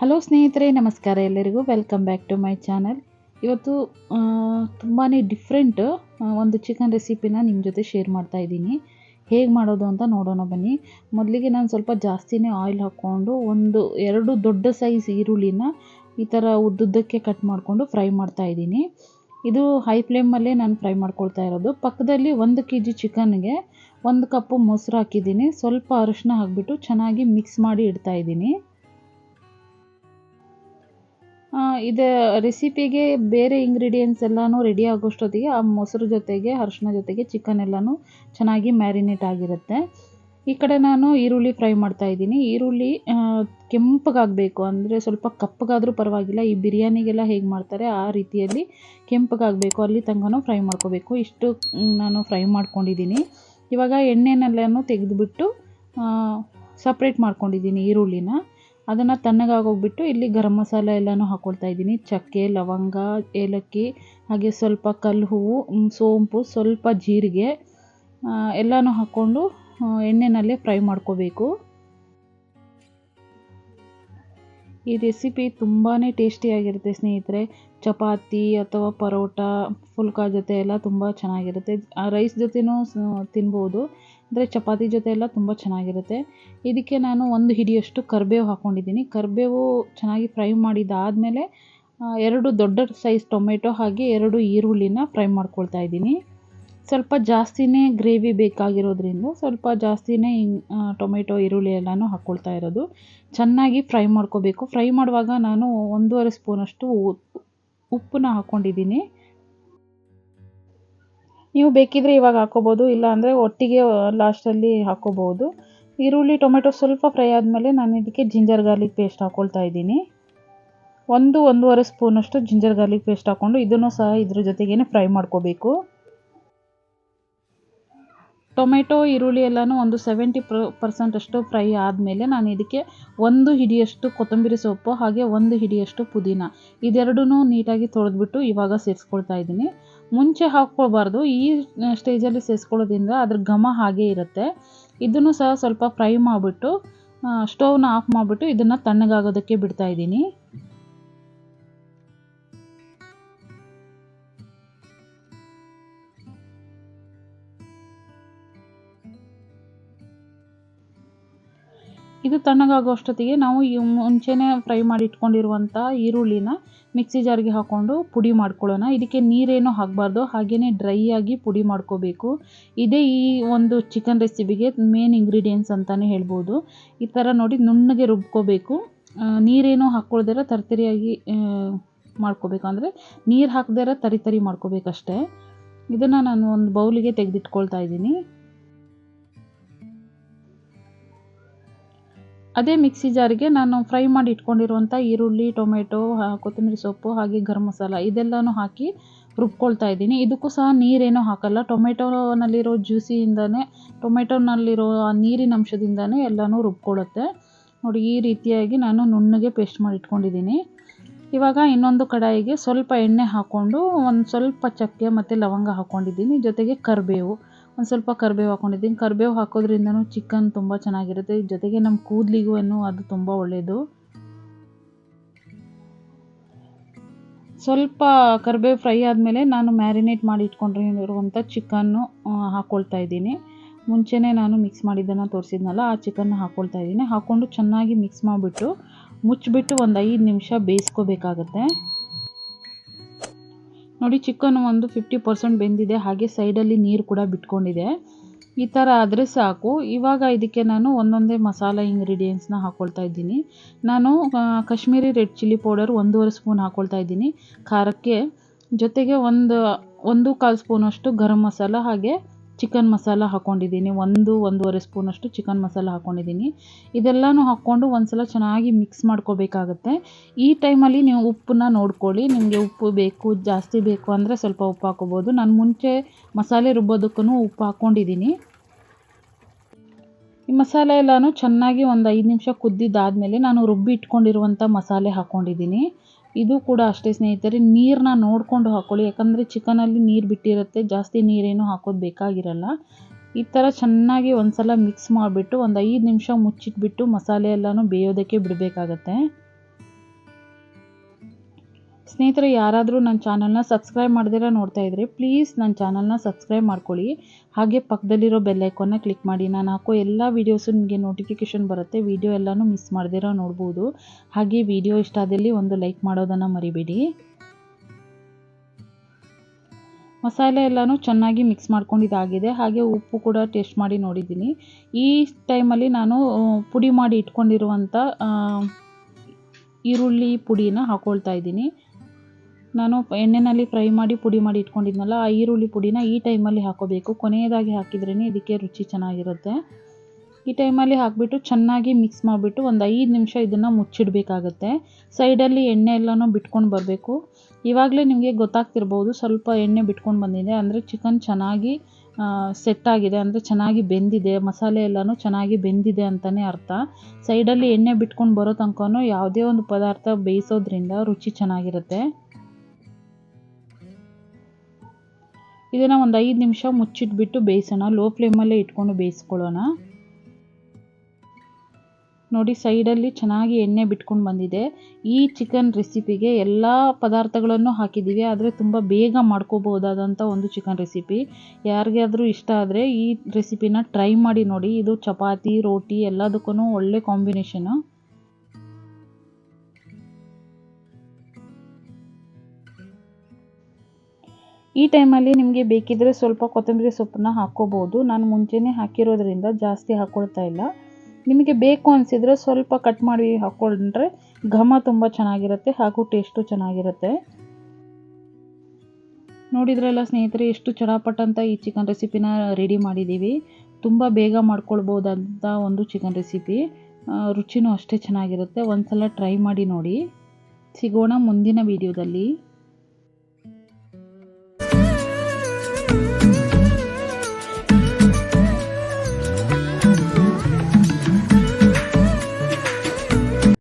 Hello ಸ್ನೇಹಿತರೆ, ನಮಸ್ಕಾರ ಎಲ್ಲರಿಗೂ. Welcome back to my channel ಇವತ್ತು ತುಂಬಾ ಡಿಫ್ರೆಂಟ್ ಒಂದು ಚಿಕನ್ ರೆಸಿಪಿನ ನಿಮ್ಮ ಜೊತೆ ಶೇರ್ ಮಾಡ್ತಾ ಇದ್ದೀನಿ. ಹೇಗೆ ಮಾಡೋದು ಅಂತ ನೋಡೋಣ ಬನ್ನಿ. ಮೊದಲಿಗೆ ನಾನು ಸ್ವಲ್ಪ ಜಾಸ್ತಿನೇ ಆಯಿಲ್ ಹಾಕ್ಕೊಂಡು ಒಂದು, ಎರಡು ದೊಡ್ಡ ಸೈಜ್ ಈರುಳ್ಳಿನ ಈ ಥರ ಉದ್ದುದ್ದಕ್ಕೆ ಕಟ್ ಮಾಡಿಕೊಂಡು ಫ್ರೈ ಮಾಡ್ತಾ ಇದ್ದೀನಿ. ಇದು ಹೈ ಫ್ಲೇಮಲ್ಲೇ ನಾನು ಫ್ರೈ ಮಾಡ್ಕೊಳ್ತಾ ಇರೋದು. ಪಕ್ಕದಲ್ಲಿ ಒಂದು ಕೆ ಜಿ ಚಿಕನ್ಗೆ ಒಂದು ಕಪ್ಪು ಮೊಸರು ಹಾಕಿದ್ದೀನಿ. ಸ್ವಲ್ಪ ಅರಿಶಿನ ಹಾಕಿಬಿಟ್ಟು ಚೆನ್ನಾಗಿ ಮಿಕ್ಸ್ ಮಾಡಿ ಇಡ್ತಾ ಇದ್ದೀನಿ. ಇದು ರೆಸಿಪಿಗೆ ಬೇರೆ ಇಂಗ್ರೀಡಿಯೆಂಟ್ಸ್ ಎಲ್ಲನೂ ರೆಡಿ ಆಗೋಷ್ಟೊತ್ತಿಗೆ ಆ ಮೊಸರು ಜೊತೆಗೆ ಅರಿಶಿನ ಜೊತೆಗೆ ಚಿಕನ್ ಎಲ್ಲನೂ ಚೆನ್ನಾಗಿ ಮ್ಯಾರಿನೇಟ್ ಆಗಿರುತ್ತೆ. ಈ ಕಡೆ ನಾನು ಈರುಳ್ಳಿ ಫ್ರೈ ಮಾಡ್ತಾ ಇದ್ದೀನಿ. ಈರುಳ್ಳಿ ಕೆಂಪಗಾಗಬೇಕು. ಅಂದರೆ ಸ್ವಲ್ಪ ಕಪ್ಪಗಾದರೂ ಪರವಾಗಿಲ್ಲ. ಈ ಬಿರಿಯಾನಿಗೆಲ್ಲ ಹೇಗೆ ಮಾಡ್ತಾರೆ ಆ ರೀತಿಯಲ್ಲಿ ಕೆಂಪಗಾಗಬೇಕು. ಅಲ್ಲಿ ತನಕನೂ ಫ್ರೈ ಮಾಡ್ಕೋಬೇಕು. ಇಷ್ಟು ನಾನು ಫ್ರೈ ಮಾಡ್ಕೊಂಡಿದ್ದೀನಿ. ಇವಾಗ ಎಣ್ಣೆನೆಲ್ಲನೂ ತೆಗೆದುಬಿಟ್ಟು ಸಪ್ರೇಟ್ ಮಾಡ್ಕೊಂಡಿದ್ದೀನಿ ಈರುಳ್ಳಿನ. ಅದನ್ನು ತಣ್ಣಗಾಗೋಗ್ಬಿಟ್ಟು ಇಲ್ಲಿ ಗರಂ ಮಸಾಲೆ ಎಲ್ಲನೂ ಹಾಕ್ಕೊಳ್ತಾ ಇದ್ದೀನಿ. ಚಕ್ಕೆ, ಲವಂಗ, ಏಲಕ್ಕಿ, ಹಾಗೆ ಸ್ವಲ್ಪ ಕಲ್ಲು ಹೂವು ಸೋಂಪು, ಸ್ವಲ್ಪ ಜೀರಿಗೆ ಎಲ್ಲನೂ ಹಾಕ್ಕೊಂಡು ಎಣ್ಣೆನಲ್ಲೇ ಫ್ರೈ ಮಾಡ್ಕೋಬೇಕು. ಈ ರೆಸಿಪಿ ತುಂಬಾ ಟೇಸ್ಟಿಯಾಗಿರುತ್ತೆ ಸ್ನೇಹಿತರೆ. ಚಪಾತಿ ಅಥವಾ ಪರೋಟ, ಫುಲ್ಕಾ ಜೊತೆ ಎಲ್ಲ ತುಂಬ ಚೆನ್ನಾಗಿರುತ್ತೆ. ರೈಸ್ ಜೊತೆನೂ ತಿನ್ಬೋದು. ಅಂದರೆ ಚಪಾತಿ ಜೊತೆ ಎಲ್ಲ ತುಂಬ ಚೆನ್ನಾಗಿರುತ್ತೆ. ಇದಕ್ಕೆ ನಾನು ಒಂದು ಹಿಡಿಯಷ್ಟು ಕರಿಬೇವು ಹಾಕ್ಕೊಂಡಿದ್ದೀನಿ ಕರಿಬೇವು ಚೆನ್ನಾಗಿ ಫ್ರೈ ಮಾಡಿದ್ದಾದಮೇಲೆ ಎರಡು ದೊಡ್ಡ ಸೈಜ್ ಟೊಮೆಟೊ ಹಾಗೆ ಎರಡು ಈರುಳ್ಳಿನ ಫ್ರೈ ಮಾಡ್ಕೊಳ್ತಾ ಇದ್ದೀನಿ. ಸ್ವಲ್ಪ ಜಾಸ್ತಿನೇ ಗ್ರೇವಿ ಬೇಕಾಗಿರೋದ್ರಿಂದ ಸ್ವಲ್ಪ ಜಾಸ್ತಿನೇ ಟೊಮೆಟೊ, ಈರುಳ್ಳಿ ಎಲ್ಲನೂ ಹಾಕ್ಕೊಳ್ತಾ ಇರೋದು. ಚೆನ್ನಾಗಿ ಫ್ರೈ ಮಾಡ್ಕೋಬೇಕು. ಫ್ರೈ ಮಾಡುವಾಗ ನಾನು ಒಂದೂವರೆ ಸ್ಪೂನಷ್ಟು ಉಪ್ಪನ್ನ ಹಾಕ್ಕೊಂಡಿದ್ದೀನಿ ನೀವು ಬೇಕಿದ್ರೆ ಇವಾಗ ಹಾಕ್ಕೋಬೋದು ಇಲ್ಲ ಅಂದರೆ ಒಟ್ಟಿಗೆ ಲಾಸ್ಟಲ್ಲಿ ಹಾಕ್ಕೋಬೋದು ಈರುಳ್ಳಿ, ಟೊಮೆಟೊ ಸ್ವಲ್ಪ ಫ್ರೈ ಆದಮೇಲೆ ನಾನು ಇದಕ್ಕೆ ಜಿಂಜರ್ ಗಾರ್ಲಿಕ್ ಪೇಸ್ಟ್ ಹಾಕ್ಕೊಳ್ತಾ ಇದ್ದೀನಿ. ಒಂದು, ಒಂದೂವರೆ ಸ್ಪೂನಷ್ಟು ಜಿಂಜರ್ ಗಾರ್ಲಿಕ್ ಪೇಸ್ಟ್ ಹಾಕ್ಕೊಂಡು ಇದನ್ನು ಸಹ ಇದ್ರ ಜೊತೆಗೇ ಫ್ರೈ ಮಾಡ್ಕೋಬೇಕು. ಟೊಮೆಟೊ, ಈರುಳ್ಳಿ ಎಲ್ಲನೂ ಒಂದು ಸೆವೆಂಟಿ ಪರ್ಸೆಂಟಷ್ಟು ಫ್ರೈ ಆದಮೇಲೆ ನಾನು ಇದಕ್ಕೆ ಒಂದು ಹಿಡಿಯಷ್ಟು ಕೊತ್ತಂಬರಿ ಸೊಪ್ಪು ಹಾಗೆ ಒಂದು ಹಿಡಿಯಷ್ಟು ಪುದೀನ. ಇದೆರಡೂ ನೀಟಾಗಿ ತೊಳೆದ್ಬಿಟ್ಟು ಇವಾಗ ಸೇರಿಸ್ಕೊಳ್ತಾ ಇದ್ದೀನಿ. ಮುಂಚೆ ಹಾಕ್ಕೊಳ್ಬಾರ್ದು, ಈ ಸ್ಟೇಜಲ್ಲಿ ಸೇರಿಸ್ಕೊಳ್ಳೋದ್ರಿಂದ ಅದ್ರ ಘಮ ಹಾಗೆ ಇರುತ್ತೆ. ಇದನ್ನು ಸಹ ಸ್ವಲ್ಪ ಫ್ರೈ ಮಾಡಿಬಿಟ್ಟು ಸ್ಟೌವ್ನ ಆಫ್ ಮಾಡಿಬಿಟ್ಟು ಇದನ್ನು ತಣ್ಣಗಾಗೋದಕ್ಕೆ ಬಿಡ್ತಾ ಇದು ತಣ್ಣಗಾಗೋ ಅಷ್ಟೊತ್ತಿಗೆ ನಾವು ಈ ಮುಂಚೆನೇ ಫ್ರೈ ಮಾಡಿ ಇಟ್ಕೊಂಡಿರುವಂಥ ಈರುಳ್ಳಿನ ಮಿಕ್ಸಿ ಜಾರ್ಗೆ ಹಾಕ್ಕೊಂಡು ಪುಡಿ ಮಾಡ್ಕೊಳ್ಳೋಣ. ಇದಕ್ಕೆ ನೀರೇನು ಹಾಕಬಾರ್ದು ಹಾಗೆಯೇ ಡ್ರೈ ಆಗಿ ಪುಡಿ ಮಾಡ್ಕೋಬೇಕು. ಇದೇ ಈ ಒಂದು ಚಿಕನ್ ರೆಸಿಪಿಗೆ ಮೇನ್ ಇಂಗ್ರೀಡಿಯೆಂಟ್ಸ್ ಅಂತಲೇ ಹೇಳ್ಬೋದು. ಈ ಥರ ನೋಡಿ ನುಣ್ಣಗೆ ರುಬ್ಕೋಬೇಕು. ನೀರೇನು ಹಾಕ್ಕೊಳ್ದಿರ ತರಿತರಿಯಾಗಿ ಮಾಡ್ಕೋಬೇಕು. ಅಂದರೆ ನೀರು ಹಾಕ್ದಿರ ತರಿ ತರಿ ಮಾಡ್ಕೋಬೇಕಷ್ಟೇ. ಇದನ್ನು ನಾನು ಒಂದು ಬೌಲಿಗೆ ತೆಗೆದಿಟ್ಕೊಳ್ತಾ ಇದ್ದೀನಿ. ಅದೇ ಮಿಕ್ಸಿ ಜಾರಿಗೆ ನಾನು ಫ್ರೈ ಮಾಡಿ ಇಟ್ಕೊಂಡಿರುವಂಥ ಈರುಳ್ಳಿ, ಟೊಮೆಟೊ ಕೊತ್ತಂಬರಿ ಸೊಪ್ಪು ಹಾಗೆ ಗರಂ ಮಸಾಲ ಇದೆಲ್ಲನೂ ಹಾಕಿ ರುಬ್ಕೊಳ್ತಾ ಇದ್ದೀನಿ. ಇದಕ್ಕೂ ಸಹ ನೀರೇನೂ ಹಾಕಲ್ಲ. ಟೊಮೆಟೊನಲ್ಲಿರೋ ಜ್ಯೂಸಿಯಿಂದನೇ, ಟೊಮೆಟೊನಲ್ಲಿರೋ ಆ ನೀರಿನ ಅಂಶದಿಂದನೇ ಎಲ್ಲನೂ ರುಬ್ಕೊಳ್ಳುತ್ತೆ. ನೋಡಿ, ಈ ರೀತಿಯಾಗಿ ನಾನು ನುಣ್ಣಗೆ ಪೇಸ್ಟ್ ಮಾಡಿ ಇಟ್ಕೊಂಡಿದ್ದೀನಿ. ಇವಾಗ ಇನ್ನೊಂದು ಕಡಾಯಿಗೆ ಸ್ವಲ್ಪ ಎಣ್ಣೆ ಹಾಕ್ಕೊಂಡು ಒಂದು ಸ್ವಲ್ಪ ಚಕ್ಕೆ ಮತ್ತು ಲವಂಗ ಹಾಕ್ಕೊಂಡಿದ್ದೀನಿ ಜೊತೆಗೆ ಕರಿಬೇವು. ಒಂದು ಸ್ವಲ್ಪ ಕರಿಬೇವು ಹಾಕ್ಕೊಂಡಿದ್ದೀನಿ ಕರಿಬೇವು ಹಾಕೋದ್ರಿಂದನೂ ಚಿಕನ್ ತುಂಬ ಚೆನ್ನಾಗಿರುತ್ತೆ. ಜೊತೆಗೆ ನಮ್ಮ ಕೂದಲಿಗೂ ಅದು ತುಂಬ ಒಳ್ಳೆಯದು ಸ್ವಲ್ಪ ಕರಿಬೇವು ಫ್ರೈ ಆದಮೇಲೆ ನಾನು ಮ್ಯಾರಿನೇಟ್ ಮಾಡಿ ಇಟ್ಕೊಂಡಿರುವಂಥ ಚಿಕನ್ನು ಹಾಕ್ಕೊಳ್ತಾ ಇದ್ದೀನಿ. ಮುಂಚೆನೇ ನಾನು ಮಿಕ್ಸ್ ಮಾಡಿದ್ದನ್ನು ತೋರಿಸಿದ್ನಲ್ಲ, ಆ ಚಿಕನ್ನ ಹಾಕ್ಕೊಳ್ತಾ ಇದ್ದೀನಿ. ಹಾಕ್ಕೊಂಡು ಚೆನ್ನಾಗಿ ಮಿಕ್ಸ್ ಮಾಡಿಬಿಟ್ಟು ಮುಚ್ಚಿಬಿಟ್ಟು ಒಂದು ಐದು ನಿಮಿಷ ಬೇಯಿಸ್ಕೋಬೇಕಾಗತ್ತೆ. ನೋಡಿ, ಚಿಕನ್ ಒಂದು ಫಿಫ್ಟಿ ಪರ್ಸೆಂಟ್ ಬೆಂದಿದೆ. ಹಾಗೆ ಸೈಡಲ್ಲಿ ನೀರು ಕೂಡ ಬಿಟ್ಕೊಂಡಿದೆ. ಈ ಥರ ಆದರೆ ಸಾಕು. ಇವಾಗ ಇದಕ್ಕೆ ನಾನು ಒಂದೊಂದೇ ಮಸಾಲ ಇಂಗ್ರೀಡಿಯೆಂಟ್ಸ್ನ ಹಾಕ್ಕೊಳ್ತಾ ಇದ್ದೀನಿ. ನಾನು ಕಾಶ್ಮೀರಿ ರೆಡ್ ಚಿಲ್ಲಿ ಪೌಡರ್ ಒಂದೂವರೆ ಸ್ಪೂನ್ ಹಾಕ್ಕೊಳ್ತಾ ಇದ್ದೀನಿ. ಖಾರಕ್ಕೆ ಜೊತೆಗೆ ಒಂದು ಒಂದು ಕಾಲು ಸ್ಪೂನಷ್ಟು ಗರಂ ಮಸಾಲ ಹಾಗೆ ಚಿಕನ್ ಮಸಾಲ ಹಾಕ್ಕೊಂಡಿದ್ದೀನಿ ಒಂದು, ಒಂದೂವರೆ ಸ್ಪೂನಷ್ಟು ಚಿಕನ್ ಮಸಾಲ ಹಾಕ್ಕೊಂಡಿದ್ದೀನಿ ಇದೆಲ್ಲನೂ ಹಾಕ್ಕೊಂಡು ಒಂದು ಸಲ ಚೆನ್ನಾಗಿ ಮಿಕ್ಸ್ ಮಾಡ್ಕೋಬೇಕಾಗತ್ತೆ. ಈ ಟೈಮಲ್ಲಿ ನೀವು ಉಪ್ಪನ್ನ ನೋಡ್ಕೊಳ್ಳಿ. ನಿಮಗೆ ಉಪ್ಪು ಬೇಕು, ಜಾಸ್ತಿ ಬೇಕು ಅಂದರೆ ಸ್ವಲ್ಪ ಉಪ್ಪು ಹಾಕ್ಕೋಬೋದು. ನಾನು ಮುಂಚೆ ಮಸಾಲೆ ರುಬ್ಬೋದಕ್ಕೂ ಉಪ್ಪು ಹಾಕ್ಕೊಂಡಿದ್ದೀನಿ. ಈ ಮಸಾಲೆ ಎಲ್ಲನೂ ಚೆನ್ನಾಗಿ ಒಂದು ಐದು ನಿಮಿಷ ಕುದ್ದಿದ್ದಾದಮೇಲೆ ನಾನು ರುಬ್ಬಿ ಇಟ್ಕೊಂಡಿರುವಂಥ ಮಸಾಲೆ ಹಾಕ್ಕೊಂಡಿದ್ದೀನಿ. ಇದು ಕೂಡ ಅಷ್ಟೇ ಸ್ನೇಹಿತರೆ ನೀರನ್ನ ನೋಡಿಕೊಂಡು ಹಾಕ್ಕೊಳ್ಳಿ ಯಾಕಂದರೆ ಚಿಕನಲ್ಲಿ ನೀರು ಬಿಟ್ಟಿರುತ್ತೆ, ಜಾಸ್ತಿ ನೀರೇನು ಹಾಕೋದು ಬೇಕಾಗಿರಲ್ಲ. ಈ ಥರ ಚೆನ್ನಾಗಿ ಒಂದು ಸಲ ಮಿಕ್ಸ್ ಮಾಡಿಬಿಟ್ಟು ಒಂದು ಐದು ನಿಮಿಷ ಮುಚ್ಚಿಟ್ಬಿಟ್ಟು ಮಸಾಲೆ ಎಲ್ಲನೂ ಬೇಯೋದಕ್ಕೆ ಬಿಡಬೇಕಾಗತ್ತೆ. ಸ್ನೇಹಿತರೆ, ಯಾರಾದರೂ ನನ್ನ ಚಾನಲ್ನ ಸಬ್ಸ್ಕ್ರೈಬ್ ಮಾಡ್ದಿರ ನೋಡ್ತಾ ಇದ್ದರೆ ಪ್ಲೀಸ್ ನನ್ನ ಚಾನಲ್ನ ಸಬ್ಸ್ಕ್ರೈಬ್ ಮಾಡ್ಕೊಳ್ಳಿ. ಹಾಗೆ ಪಕ್ಕದಲ್ಲಿರೋ ಬೆಲ್ಲೈಕನ್ನ ಕ್ಲಿಕ್ ಮಾಡಿ. ನಾನು ಹಾಕೋ ಎಲ್ಲ ವೀಡಿಯೋಸು ನಿಮಗೆ ನೋಟಿಫಿಕೇಷನ್ ಬರುತ್ತೆ. ವೀಡಿಯೋ ಎಲ್ಲನೂ ಮಿಸ್ ಮಾಡ್ದಿರೋ ನೋಡ್ಬೋದು. ಹಾಗೆ ವಿಡಿಯೋ ಇಷ್ಟ ಆದಲ್ಲಿ ಒಂದು ಲೈಕ್ ಮಾಡೋದನ್ನು ಮರಿಬೇಡಿ. ಮಸಾಲೆ ಎಲ್ಲನೂ ಚೆನ್ನಾಗಿ ಮಿಕ್ಸ್ ಮಾಡ್ಕೊಂಡಿದ್ದಾಗಿದೆ ಹಾಗೆ ಉಪ್ಪು ಕೂಡ ಟೇಸ್ಟ್ ಮಾಡಿ ನೋಡಿದ್ದೀನಿ. ಈ ಟೈಮಲ್ಲಿ ನಾನು ಪುಡಿ ಮಾಡಿ ಇಟ್ಕೊಂಡಿರುವಂಥ ಈರುಳ್ಳಿ ಪುಡಿನ ಹಾಕ್ಕೊಳ್ತಾ ಇದ್ದೀನಿ. ನಾನು ಎಣ್ಣೆಯಲ್ಲಿ ಫ್ರೈ ಮಾಡಿ ಪುಡಿ ಮಾಡಿ ಇಟ್ಕೊಂಡಿದ್ನಲ್ಲ, ಆ ಈರುಳ್ಳಿ ಪುಡಿನ ಈ ಟೈಮಲ್ಲಿ ಹಾಕೋಬೇಕು. ಕೊನೆಯದಾಗಿ ಹಾಕಿದ್ರೇ ಇದಕ್ಕೆ ರುಚಿ ಚೆನ್ನಾಗಿರುತ್ತೆ. ಈ ಟೈಮಲ್ಲಿ ಹಾಕಿಬಿಟ್ಟು ಚೆನ್ನಾಗಿ ಮಿಕ್ಸ್ ಮಾಡಿಬಿಟ್ಟು ಒಂದು ಐದು ನಿಮಿಷ ಇದನ್ನು ಮುಚ್ಚಿಡಬೇಕಾಗತ್ತೆ. ಸೈಡಲ್ಲಿ ಎಣ್ಣೆ ಎಲ್ಲನೂ ಬಿಟ್ಕೊಂಡು ಬರಬೇಕು. ಇವಾಗಲೇ ನಿಮಗೆ ಗೊತ್ತಾಗ್ತಿರ್ಬೋದು, ಸ್ವಲ್ಪ ಎಣ್ಣೆ ಬಿಟ್ಕೊಂಡು ಬಂದಿದೆ. ಅಂದರೆ ಚಿಕನ್ ಚೆನ್ನಾಗಿ ಸೆಟ್ ಆಗಿದೆ. ಅಂದರೆ ಚೆನ್ನಾಗಿ ಬೆಂದಿದೆ. ಮಸಾಲೆ ಎಲ್ಲನೂ ಚೆನ್ನಾಗಿ ಬೆಂದಿದೆ ಅಂತಲೇ ಅರ್ಥ. ಸೈಡಲ್ಲಿ ಎಣ್ಣೆ ಬಿಟ್ಕೊಂಡು ಬರೋ ತನಕ ಯಾವುದೇ ಒಂದು ಪದಾರ್ಥ ಬೇಯಿಸೋದ್ರಿಂದ ರುಚಿ ಚೆನ್ನಾಗಿರುತ್ತೆ. ಇದನ್ನು ಒಂದು ಐದು ನಿಮಿಷ ಮುಚ್ಚಿಟ್ಬಿಟ್ಟು ಬೇಯಿಸೋಣ. ಲೋ ಫ್ಲೇಮಲ್ಲೇ ಇಟ್ಕೊಂಡು ಬೇಯಿಸ್ಕೊಳ್ಳೋಣ. ನೋಡಿ ಸೈಡಲ್ಲಿ ಚೆನ್ನಾಗಿ ಎಣ್ಣೆ ಬಿಟ್ಕೊಂಡು ಬಂದಿದೆ. ಈ ಚಿಕನ್ ರೆಸಿಪಿಗೆ ಎಲ್ಲ ಪದಾರ್ಥಗಳನ್ನು ಹಾಕಿದ್ದೀವಿ ಆದರೆ ತುಂಬ ಬೇಗ ಮಾಡ್ಕೋಬೋದಾದಂಥ ಒಂದು ಚಿಕನ್ ರೆಸಿಪಿ ಯಾರಿಗಾದರೂ ಇಷ್ಟ ಆದರೆ ಈ ರೆಸಿಪಿನ ಟ್ರೈ ಮಾಡಿ ನೋಡಿ. ಇದು ಚಪಾತಿ, ರೋಟಿ ಎಲ್ಲದಕ್ಕೂ ಒಳ್ಳೆ ಕಾಂಬಿನೇಷನು ಈ ಟೈಮಲ್ಲಿ ನಿಮಗೆ ಬೇಕಿದ್ದರೆ ಸ್ವಲ್ಪ ಕೊತ್ತಂಬರಿ ಸೊಪ್ಪನ್ನ ಹಾಕ್ಕೋಬೋದು. ನಾನು ಮುಂಚೆನೇ ಹಾಕಿರೋದ್ರಿಂದ ಜಾಸ್ತಿ ಹಾಕ್ಕೊಳ್ತಾ ಇಲ್ಲ. ನಿಮಗೆ ಬೇಕು ಅನಿಸಿದರೆ ಸ್ವಲ್ಪ ಕಟ್ ಮಾಡಿ ಹಾಕ್ಕೊಂಡ್ರೆ ಘಮ ತುಂಬ ಚೆನ್ನಾಗಿರುತ್ತೆ, ಹಾಗೂ ಟೇಸ್ಟು ಚೆನ್ನಾಗಿರುತ್ತೆ. ನೋಡಿದ್ರಲ್ಲ ಸ್ನೇಹಿತರೆ, ಎಷ್ಟು ಚಟಾಪಟ್ ಈ ಚಿಕನ್ ರೆಸಿಪಿನ ರೆಡಿ ಮಾಡಿದ್ದೀವಿ. ತುಂಬ ಬೇಗ ಮಾಡ್ಕೊಳ್ಬೋದಂತ ಒಂದು ಚಿಕನ್ ರೆಸಿಪಿ ರುಚಿನೂ ಅಷ್ಟೇ ಚೆನ್ನಾಗಿರುತ್ತೆ. ಒಂದು ಸಲ ಟ್ರೈ ಮಾಡಿ ನೋಡಿ. ಸಿಗೋಣ ಮುಂದಿನ ವೀಡಿಯೋದಲ್ಲಿ